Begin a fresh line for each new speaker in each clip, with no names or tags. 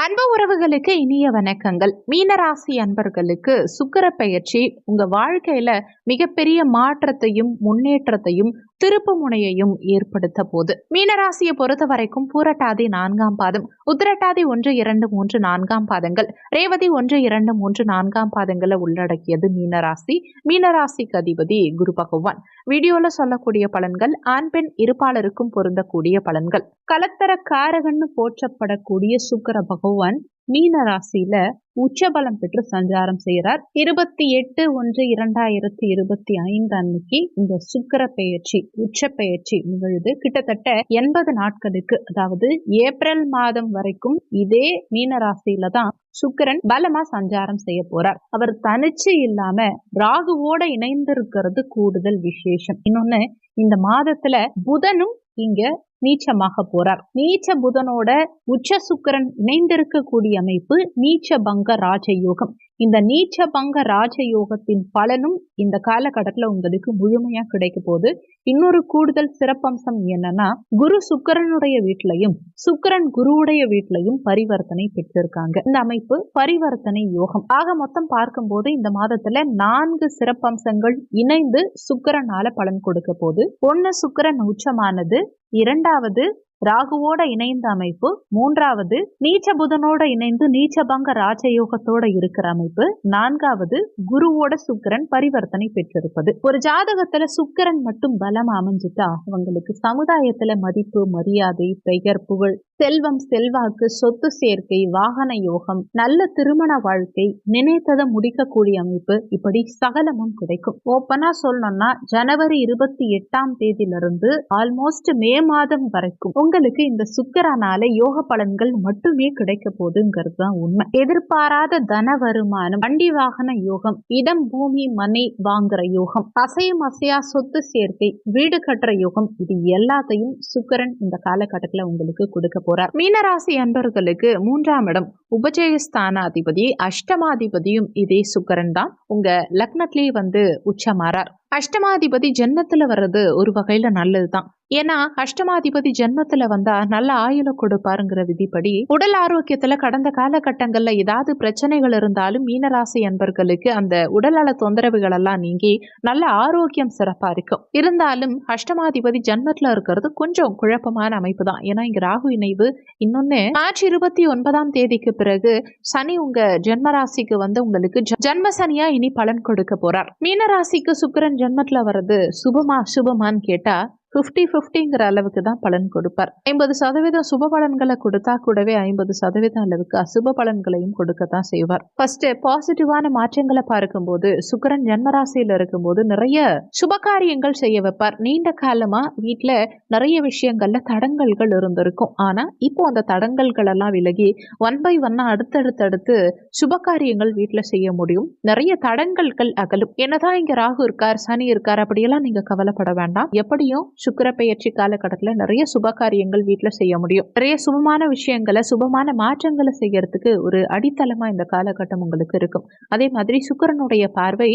அன்பு உறவுகளுக்கு இனிய வணக்கங்கள். மீனராசி அன்பர்களுக்கு சுக்கிர பயிற்சி உங்க வாழ்க்கையில மிகப்பெரிய மாற்றத்தையும் முன்னேற்றத்தையும் திருப்பு முனையையும் ஏற்படுத்த போது மீனராசியை பொறுத்த வரைக்கும் பூரட்டாதி நான்காம் பாதம் உத்திரட்டாதி ஒன்று இரண்டு மூன்று நான்காம் பாதங்கள் ரேவதி ஒன்று இரண்டு மூன்று நான்காம் பாதங்களை உள்ளடக்கியது மீனராசி. மீனராசிக்கு அதிபதி குரு பகவான். வீடியோல சொல்லக்கூடிய பலன்கள் ஆண் பெண் இருப்பாளருக்கும் பொருந்தக்கூடிய பலன்கள். கலத்தர காரகன்னு போற்றப்படக்கூடிய சுக்கர பகவான் மீன ராசியில உச்சபலம் பெற்று சஞ்சாரம் செய்கிறார். இருபத்தி எட்டு ஒன்று இரண்டாயிரத்தி இருபத்தி ஐந்து அன்னைக்கு இந்த சுக்கர பெயர்ச்சி உச்ச பெயர்ச்சி நிகழ்வு கிட்டத்தட்ட எண்பது நாட்களுக்கு அதாவது ஏப்ரல் மாதம் வரைக்கும் இதே மீன ராசியில தான் சுக்கரன் பலமா சஞ்சாரம் செய்ய போறார். அவர் தனிச்சு இல்லாம ராகுவோட இணைந்திருக்கிறது கூடுதல் விசேஷம். இன்னொன்னு இந்த மாதத்துல புதனும் இங்க நீச்சமாக போறார். நீச்ச புதனோட உச்ச சுக்கரன் இணைந்திருக்கக்கூடிய அமைப்பு நீச்ச பங்க ராஜயோகம். இந்த நீச்ச பங்க ராஜயோகத்தின் பலனும் இந்த காலகட்டத்தில் உங்களுக்கு முழுமையா கிடைக்க போது இன்னொரு கூடுதல் சிறப்பம்சம் என்னன்னா குரு சுக்கரனுடைய வீட்டிலையும் சுக்கரன் குருவுடைய வீட்டிலையும் பரிவர்த்தனை பெற்றிருக்காங்க. இந்த அமைப்பு பரிவர்த்தனை யோகம். ஆக மொத்தம் பார்க்கும்போது இந்த மாதத்துல நான்கு சிறப்பம்சங்கள் இணைந்து சுக்கரனால பலன் கொடுக்க போது ஒன்னு சுக்கரன் உச்சமானது இரண்டாவது ராகுவோட இணைந்த அமைப்பு. மூன்றாவது நீச்ச புதனோட இணைந்து நீச்சபங்க ராஜயோகத்தோட இருக்கிற அமைப்பு. நான்காவது குருவோட சுக்கரன் பரிவர்த்தனை பெற்றிருப்பது. ஒரு ஜாதகத்துல சுக்கரன் மட்டும் பலம் அமைஞ்சிட்டா அவங்களுக்கு சமுதாயத்துல மதிப்பு மரியாதை பெயர் புகழ் செல்வம் செல்வாக்கு சொத்து சேர்க்கை வாகன யோகம் நல்ல திருமண வாழ்க்கை நினைத்ததை முடிக்கக்கூடிய அமைப்பு இப்படி சகலமும் கிடைக்கும். ஓப்பனா சொல்லணும்னா ஜனவரி இருபத்தி எட்டாம் தேதியிலிருந்து ஆல்மோஸ்ட் மே மாதம் வரைக்கும் உங்களுக்கு இந்த சுக்கரனால யோக பலன்கள் மட்டுமே கிடைக்க போகுதுங்கிறது தான் உண்மை. எதிர்பாராத தன வருமானம் வண்டி வாகன யோகம் இடம் பூமி மனை வாங்குற யோகம் அசையும் அசையா சொத்து சேர்க்கை வீடு கட்டுற யோகம் இது எல்லாத்தையும் சுக்கரன் இந்த காலகட்டத்தில் உங்களுக்கு கொடுக்க போறார். மீனராசி அன்பர்களுக்கு மூன்றாம் இடம் உபஜயஸ்தானாதிபதி அஷ்டமாதிபதியும் இதே சுக்கரன் தான். உங்க லக்னத்திலேயே வந்து உச்சமாறார். அஷ்டமாதிபதி ஜென்மத்துல வர்றது ஒரு வகையில நல்லதுதான். ஏன்னா அஷ்டமாதிபதி ஜென்மத்துல வந்தா நல்ல ஆயுள கொடுப்பாருங்கிற விதிப்படி உடல் ஆரோக்கியத்துல கடந்த காலகட்டங்கள்ல ஏதாவது பிரச்சனைகள் இருந்தாலும் மீனராசி அன்பர்களுக்கு அந்த உடல்நல தொந்தரவுகள் எல்லாம் நீங்கி நல்ல ஆரோக்கியம் சிறப்பா இருக்கும். இருந்தாலும் அஷ்டமாதிபதி ஜென்மத்துல இருக்கிறது கொஞ்சம் குழப்பமான அமைப்பு தான் ஏன்னா இங்க ராகு இணைவு இன்னொன்னு மார்ச் இருபத்தி ஒன்பதாம் தேதிக்கு பிறகு சனி உங்க ஜென்மராசிக்கு வந்து உங்களுக்கு ஜ- ஜென்ம சனியா இனி பலன் கொடுக்க போறார். மீனராசிக்கு சுக்கரன் ஜென்மத்துல வர்றது சுபமா சுபமான்னு கேட்டா ஃபிஃப்டி ஃபிஃப்டிங்கிற அளவுக்கு தான் பலன் கொடுப்பார். ஐம்பது சதவீதம் சுப பலன்களை கொடுத்தா கூடவே ஐம்பது சதவீதம் அளவுக்கு அசுப பலன்களையும் கொடுக்கத்தான் செய்வார். ஃபர்ஸ்ட் பாசிட்டிவான மாற்றங்களை பார்க்கும்போது சுக்கரன் ஜென்மராசியில இருக்கும்போது நிறைய சுபகாரியங்கள் செய்ய வைப்பார். நீண்ட காலமா வீட்டில் நிறைய விஷயங்கள்ல தடங்கல்கள் இருந்திருக்கும். ஆனா இப்போ அந்த தடங்கல்கள் எல்லாம் விலகி ஒன் பை ஒன்னா அடுத்தடுத்தடுத்து சுபகாரியங்கள் வீட்டில் செய்ய முடியும். நிறைய தடங்கல்கள் அகலும். என்னதான் இங்க ராகு இருக்கார் சனி இருக்கார் அப்படியெல்லாம் நீங்க கவலைப்பட வேண்டாம். எப்படியும் சுக்கிர பெயர்ச்சி காலகட்டத்துல நிறைய சுபகாரியங்கள் வீட்டில் செய்ய முடியும். நிறைய சுபமான விஷயங்களை சுபமான மாற்றங்களை செய்யறதுக்கு ஒரு அடித்தளமா இந்த காலகட்டம் உங்களுக்கு இருக்கும். அதே மாதிரி சுக்கிரனுடைய பார்வை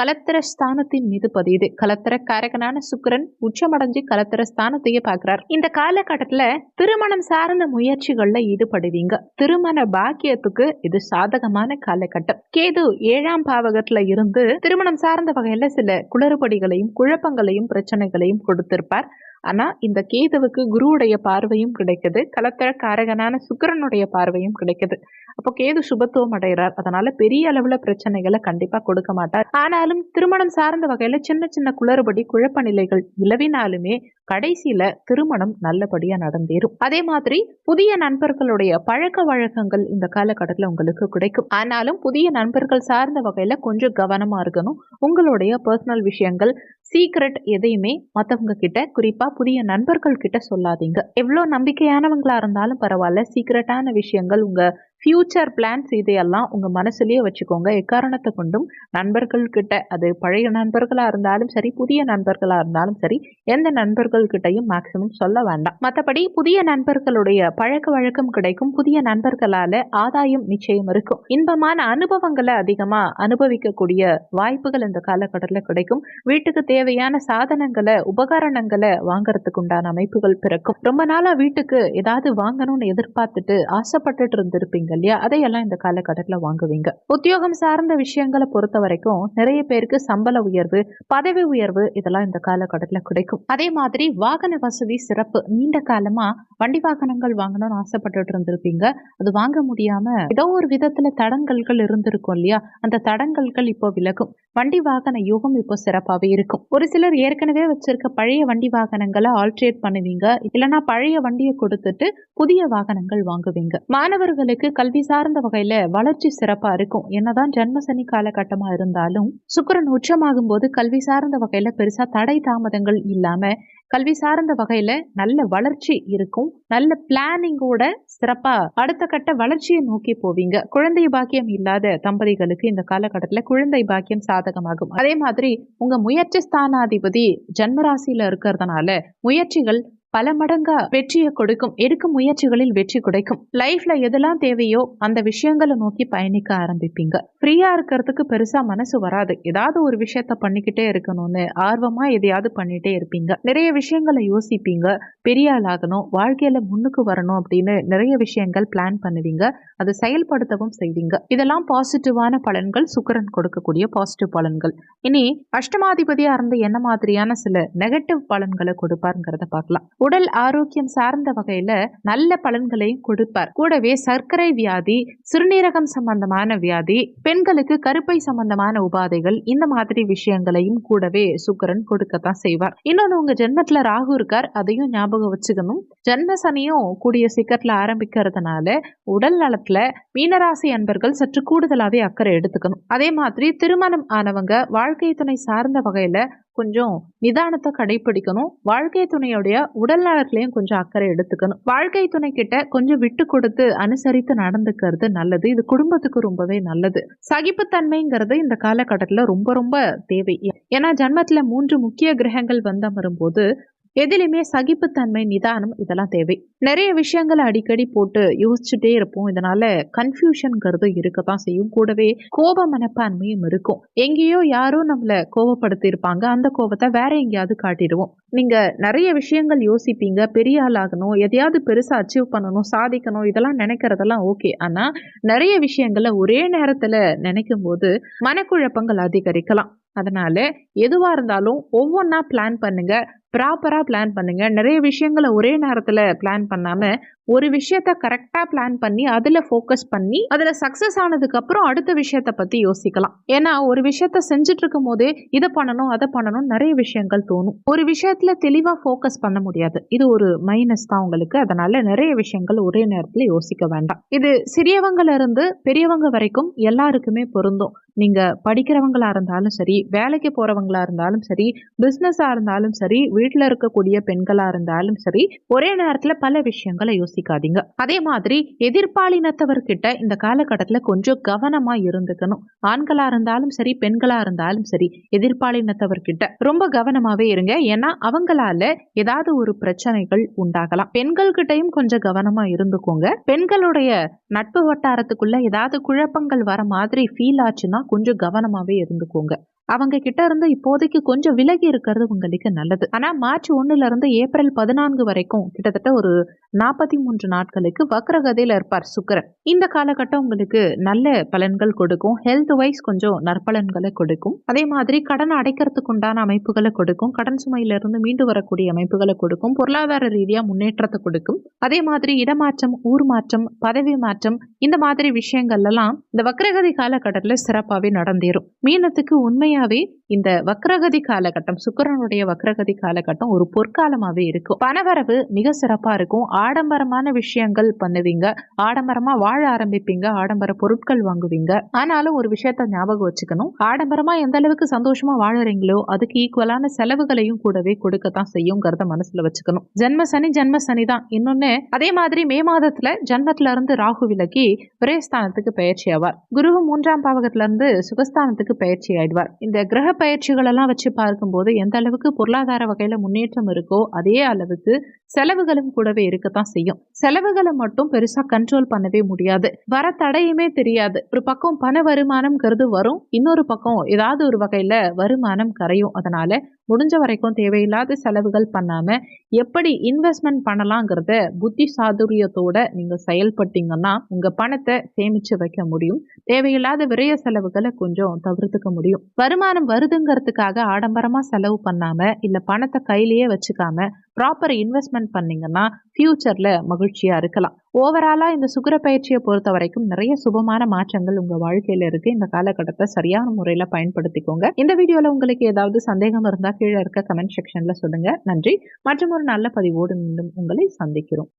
கலத்திர ஸ்தானத்தின் மீது பதியுது. கலத்திர காரகனான சுக்கிரன் உச்சமடைஞ்சு கலத்திர ஸ்தானத்தையே பார்க்கிறார். இந்த காலகட்டத்துல திருமணம் சார்ந்த முயற்சிகள்ல ஈடுபடுவீங்க. திருமண பாக்கியத்துக்கு இது சாதகமான காலகட்டம். கேது ஏழாம் பாவகத்துல இருந்து திருமணம் சார்ந்த வகையில சில குளறுபடிகளையும் குழப்பங்களையும் பிரச்சனைகளையும் கொடுத்திருப்பார். ஆனா இந்த கேதுவுக்கு குருவுடைய பார்வையும் கிடைக்குது. கலத்தர காரகனான சுக்கிரனுடைய பார்வையும் கிடைக்குது. அப்போ கேது சுபத்துவம் அடைகிறார். அதனால பெரிய அளவுல பிரச்சனைகளை கண்டிப்பா கொடுக்க மாட்டார். ஆனாலும் திருமணம் சார்ந்த வகையில சின்ன சின்ன குளறுபடி குழப்ப நிலைகள் நிலவினாலுமே கடைசியில திருமணம் நல்லபடியா நடந்தேறும். அதே மாதிரி புதிய நண்பர்களுடைய பழக்க வழக்கங்கள் இந்த காலகட்டத்தில் உங்களுக்கு கிடைக்கும். ஆனாலும் புதிய நண்பர்கள் சார்ந்த வகையில கொஞ்சம் கவனமா இருக்கணும். உங்களுடைய பர்சனல் விஷயங்கள் சீக்ரெட் எதையுமே மற்றவங்க கிட்ட குறிப்பா புதிய நண்பர்கள் கிட்ட சொல்லாதீங்க. எவ்வளோ நம்பிக்கையானவங்களா இருந்தாலும் பரவாயில்ல. சீக்கிரட்டான விஷயங்கள் உங்க ஃபியூச்சர் பிளான்ஸ் இதையெல்லாம் உங்கள் மனசுலேயே வச்சுக்கோங்க. எக்காரணத்தை கொண்டும்? நண்பர்கள்கிட்ட. அது பழைய நண்பர்களாக இருந்தாலும் சரி புதிய நண்பர்களாக இருந்தாலும் சரி எந்த நண்பர்கள்கிட்டையும் மேக்சிமம் சொல்ல வேண்டாம். மற்றபடி புதிய நண்பர்களுடைய பழக்க வழக்கம் கிடைக்கும். புதிய நண்பர்களால் ஆதாயம் நிச்சயம் இருக்கும். இன்பமான அனுபவங்களை அதிகமாக அனுபவிக்கக்கூடிய வாய்ப்புகள் இந்த காலகட்டத்தில் கிடைக்கும். வீட்டுக்கு தேவையான சாதனங்களை உபகரணங்களை வாங்குறதுக்கு உண்டான அமைப்புகள் பிறக்கும். ரொம்ப நாளாக வீட்டுக்கு ஏதாவது வாங்கணும்னு எதிர்பார்த்துட்டு ஆசைப்பட்டுட்டு இருந்திருப்பீங்க. இல்லையா? அதையெல்லாம் இந்த காலகட்டத்தில் வாங்குவீங்க. உத்தியோகம் சார்ந்த விஷயங்களை பொறுத்த வரைக்கும் நிறைய பேருக்கு சம்பள உயர்வு பதவி உயர்வு இதெல்லாம் இந்த காலகட்டத்தில் கிடைக்கும். அதே மாதிரி வாகன வசதி சிறப்பு. நீண்ட காலமா வண்டி வாகனங்கள் வாங்கணும்னு ஆசைப்பட்டுட்டு இருந்திருப்பீங்க. அது வாங்க முடியாம ஏதோ ஒரு விதத்துல தடங்கல்கள் இருந்திருக்கும் இல்லையா? அந்த தடங்கல்கள் இப்போ விலகும். வண்டி வாகன யோகம் இப்போ சிறப்பாகவே இருக்கும். ஒரு சிலர் ஏற்கனவே வச்சிருக்க பழைய வண்டி வாகனங்களை ஆல்ட்ரேட் பண்ணுவீங்க. இல்லைன்னா பழைய வண்டியை கொடுத்துட்டு புதிய வாகனங்கள் வாங்குவீங்க. மாணவர்களுக்கு கல்வி சார்ந்த வகையில வளர்ச்சி சிறப்பா இருக்கும். என்னதான் ஜென்மசனி காலகட்டமா இருந்தாலும் சுக்கிரன் உச்சமாகும் போது கல்வி சார்ந்த வகையில பெருசா தடை தாமதங்கள் இல்லாம கல்வி சார்ந்த வகையில நல்ல வளர்ச்சி இருக்கும். நல்ல பிளானிங்கோட சிறப்பா அடுத்த கட்ட வளர்ச்சியை நோக்கி போவீங்க. குழந்தை பாக்கியம் இல்லாத தம்பதிகளுக்கு இந்த காலகட்டத்துல குழந்தை பாக்கியம் சாதகமாகும். அதே மாதிரி உங்க முயற்சி ஸ்தானாதிபதி ஜென்மராசியில இருக்கிறதுனால முயற்சிகள் பல மடங்கா வெற்றியை கொடுக்கும் எடுக்கும் முயற்சிகளில் வெற்றி கிடைக்கும். லைஃப்ல எதெல்லாம் தேவையோ அந்த விஷயங்களை நோக்கி பயணிக்க ஆரம்பிப்பீங்க. ஃப்ரீயா இருக்கிறதுக்கு பெருசா மனசு வராது. ஏதாவது ஒரு விஷயத்த பண்ணிக்கிட்டே இருக்கணும்னு ஆர்வமா எதையாவது பண்ணிட்டே இருப்பீங்க. நிறைய விஷயங்களை யோசிப்பீங்க. பெரிய ஆளாகணும் வாழ்க்கையில முன்னுக்கு வரணும் அப்படின்னு நிறைய விஷயங்கள் பிளான் பண்ணுவீங்க. அதை செயல்படுத்தவும் செய்வீங்க. இதெல்லாம் பாசிட்டிவான பலன்கள் சுக்கரன் கொடுக்கக்கூடிய பாசிட்டிவ் பலன்கள். இனி அஷ்டமாதிபதியா இருந்த என்ன மாதிரியான சில நெகட்டிவ் பலன்களை கொடுப்பாருங்கிறத பார்க்கலாம். உடல் ஆரோக்கியம் சார்ந்த வகையில நல்ல பலன்களையும் கொடுப்பார். கூடவே சர்க்கரை வியாதி சிறுநீரகம் சம்பந்தமான வியாதி பெண்களுக்கு கருப்பை சம்பந்தமான உபாதைகள் இந்த மாதிரி விஷயங்களையும் கூடவே சுக்கரன் கொடுக்கத்தான் செய்வார். இன்னொன்னு உங்க ஜென்மத்துல ராகு இருக்கார் அதையும் ஞாபகம் வச்சுக்கணும். ஜென்ம சனியும் கூடிய சீக்கிரத்துல ஆரம்பிக்கிறதுனால உடல் நலத்துல மீனராசி அன்பர்கள் சற்று கூடுதலாவே அக்கறை எடுத்துக்கணும். அதே மாதிரி திருமணம் ஆனவங்க வாழ்க்கை துணை சார்ந்த வகையில கொஞ்சம் நிதானத்தை கடைபிடிக்கணும் வாழ்க்கை துணையுடைய உடல் நலத்திலையும் கொஞ்சம் அக்கறை எடுத்துக்கணும். வாழ்க்கை துணை கிட்ட கொஞ்சம் விட்டு கொடுத்து அனுசரித்து நடந்துக்கிறது நல்லது. இது குடும்பத்துக்கு ரொம்பவே நல்லது. சகிப்புத்தன்மைங்கிறது இந்த காலகட்டத்தில் ரொம்ப ரொம்ப தேவை. ஏன்னா ஜன்மத்தில் மூன்று முக்கிய கிரகங்கள் வந்தமரும் போது எதிலுமே சகிப்புத்தன்மை நிதானம் இதெல்லாம் தேவை. நிறைய விஷயங்களை அடிக்கடி போட்டு யோசிச்சுட்டே இருப்போம். இதனால கன்ஃபியூஷன்ங்கிறது இருக்கத்தான் செய்யும். கூடவே கோப மனப்பான்மையும் இருக்கும். எங்கேயோ யாரோ நம்மள கோபப்படுத்தி இருப்பாங்க அந்த கோபத்தை வேற எங்கேயாவது காட்டிடுவோம். நீங்க நிறைய விஷயங்கள் யோசிப்பீங்க. பெரிய ஆள் ஆகணும் எதையாவது பெருசா அச்சீவ் பண்ணணும் சாதிக்கணும் இதெல்லாம் நினைக்கிறதெல்லாம் ஓகே ஆனா நிறைய விஷயங்களை ஒரே நேரத்துல நினைக்கும் போது மனக்குழப்பங்கள் அதிகரிக்கலாம். அதனால் எதுவாக இருந்தாலும் ஒவ்வொன்றா பிளான் பண்ணுங்கள் ப்ராப்பராக பிளான் பண்ணுங்கள் நிறைய விஷயங்களை ஒரே நேரத்தில் பிளான் பண்ணாமல் ஒரு விஷயத்த கரெக்டா பிளான் பண்ணி அதுல ஃபோக்கஸ் பண்ணி அதுல சக்சஸ் ஆனதுக்கு அப்புறம் அடுத்த விஷயத்த பத்தி யோசிக்கலாம். ஏன்னா ஒரு விஷயத்த செஞ்சுட்டு இருக்கும் போதே இதை பண்ணணும் அதை பண்ணணும் நிறைய விஷயங்கள் தோணும். ஒரு விஷயத்துல தெளிவா ஃபோக்கஸ் பண்ண முடியாது. இது ஒரு மைனஸ் தான் உங்களுக்கு. அதனால நிறைய விஷயங்கள் ஒரே நேரத்துல யோசிக்க வேண்டாம். இது சிறியவங்கல இருந்து பெரியவங்க வரைக்கும் எல்லாருக்குமே பொருந்தும். நீங்க படிக்கிறவங்களா இருந்தாலும் சரி வேலைக்கு போறவங்களா இருந்தாலும் சரி பிசினஸா இருந்தாலும் சரி வீட்டுல இருக்கக்கூடிய பெண்களா இருந்தாலும் சரி ஒரே நேரத்துல பல விஷயங்களை யோசிக்காதீங்க. அதே மாதிரி எதிர்பாலினத்தவர்கிட்ட இந்த காலகட்டத்துல கொஞ்சம் கவனமா இருந்துக்கணும். ஆண்களா இருந்தாலும் சரி பெண்களா இருந்தாலும் சரி எதிர்பாலினத்தவர்கிட்ட ரொம்ப கவனமாவே இருங்க. ஏன்னா அவங்களால ஏதாவது ஒரு பிரச்சனைகள் உண்டாகலாம். பெண்கள் கிட்டையும் கொஞ்சம் கவனமா இருந்துக்கோங்க. பெண்களுடைய நட்பு வட்டாரத்துக்குள்ள ஏதாவது குழப்பங்கள் வர மாதிரி ஃபீல் ஆச்சுன்னா கொஞ்சம் கவனமாவே இருந்துக்கோங்க. அவங்க கிட்ட இருந்து இப்போதைக்கு கொஞ்சம் விலகி இருக்கிறது உங்களுக்கு நல்லது. ஆனா மார்ச் ஒண்ணுல இருந்து ஏப்ரல் பதினான்கு வரைக்கும் கிட்டத்தட்ட ஒரு நாற்பத்தி மூன்று நாட்களுக்கு வக்ரகதையில இருப்பார் சுக்கரன். இந்த காலகட்டம் உங்களுக்கு நல்ல பலன்கள் கொடுக்கும். ஹெல்த் வைஸ் கொஞ்சம் நற்பலன்களை கொடுக்கும். அதே மாதிரி கடன் அடைக்கிறதுக்கு உண்டான அமைப்புகளை கொடுக்கும். கடன் சுமையிலிருந்து மீண்டு வரக்கூடிய அமைப்புகளை கொடுக்கும். பொருளாதார ரீதியா முன்னேற்றத்தை கொடுக்கும். அதே மாதிரி இடமாற்றம் ஊர் மாற்றம் பதவி மாற்றம் இந்த மாதிரி விஷயங்கள் எல்லாம் இந்த வக்ரகதி காலகட்டத்தில் சிறப்பாகவே நடந்தேறும். மீனத்துக்கு உண்மை हैं अभी இந்த வக்ரகதி காலகட்டம் சுக்கிரனுடைய வக்ரகதி காலகட்டம் ஒரு பொற்காலமாவே இருக்கும். பணவரவு மிக சிறப்பா இருக்கும். ஆடம்பரமான விஷயங்கள் பண்ணுவீங்க. ஆடம்பரமா வாழ ஆரம்பிப்பீங்க. ஆடம்பர பொருட்கள் வாங்குவீங்க. ஆனாலும் ஒரு விஷயத்த ஞாபகம் வச்சுக்கணும். ஆடம்பரமா எந்த அளவுக்கு சந்தோஷமா வாழறீங்களோ அதுக்கு ஈக்குவலான செலவுகளையும் கூடவே கொடுக்கத்தான் செய்யுங்கிறத மனசுல வச்சுக்கணும். ஜென்ம சனி ஜென்ம சனி தான். இன்னொன்னு அதே மாதிரி மே மாதத்துல ஜென்மத்துல இருந்து ராகு விலகி விரயஸ்தானத்துக்கு பயிற்சி ஆவார். குருவும் மூன்றாம் பாவகத்துல இருந்து சுகஸ்தானத்துக்கு பயிற்சி ஆயிடுவார். இந்த கிரக பயிற்சிகள் எல்லாம் வச்சு பார்க்கும்போது எந்த அளவுக்கு பொருளாதார வகையில முன்னேற்றம் இருக்கோ அதே அளவுக்கு செலவுகளும் கூடவே இருக்கத்தான் செய்யும். செலவுகளை மட்டும் பெருசா கண்ட்ரோல் பண்ணவே முடியாது. வர தடையுமே தெரியாது. ஒரு பக்கம் பண வருமானம்ங்கிறது வரும் இன்னொரு பக்கம் ஏதாவது ஒரு வகையில வருமானம் கரையும். அதனால முடிஞ்ச வரைக்கும் தேவையில்லாத செலவுகள் பண்ணாமல் எப்படி இன்வெஸ்ட்மெண்ட் பண்ணலாங்கிறத புத்தி சாதுரியத்தோட நீங்கள் செயல்பட்டீங்கன்னா உங்கள் பணத்தை சேமித்து வைக்க முடியும். தேவையில்லாத விரய செலவுகளை கொஞ்சம் தவிர்த்துக்க முடியும். வருமானம் வருதுங்கிறதுக்காக ஆடம்பரமாக செலவு பண்ணாமல் இல்லை பணத்தை கையிலேயே வச்சுக்காம ப்ராப்பர் இன்வெஸ்ட்மெண்ட் பண்ணீங்கன்னா ஃப்யூச்சரில் மகிழ்ச்சியாக இருக்கலாம். ஓவராலாக இந்த சுக்கர பயிற்சியை பொறுத்த வரைக்கும் நிறைய சுபமான மாற்றங்கள் உங்கள் வாழ்க்கையில் இருக்குது இந்த காலகட்டத்தை சரியான முறையில் பயன்படுத்திக்கோங்க. இந்த வீடியோவில் உங்களுக்கு ஏதாவது சந்தேகம் இருந்தால் கீழே இருக்க கமெண்ட் செக்ஷனில் சொல்லுங்கள் நன்றி. மற்றும் ஒரு நல்ல பதிவோடு மீண்டும் உங்களை சந்திக்கிறோம்.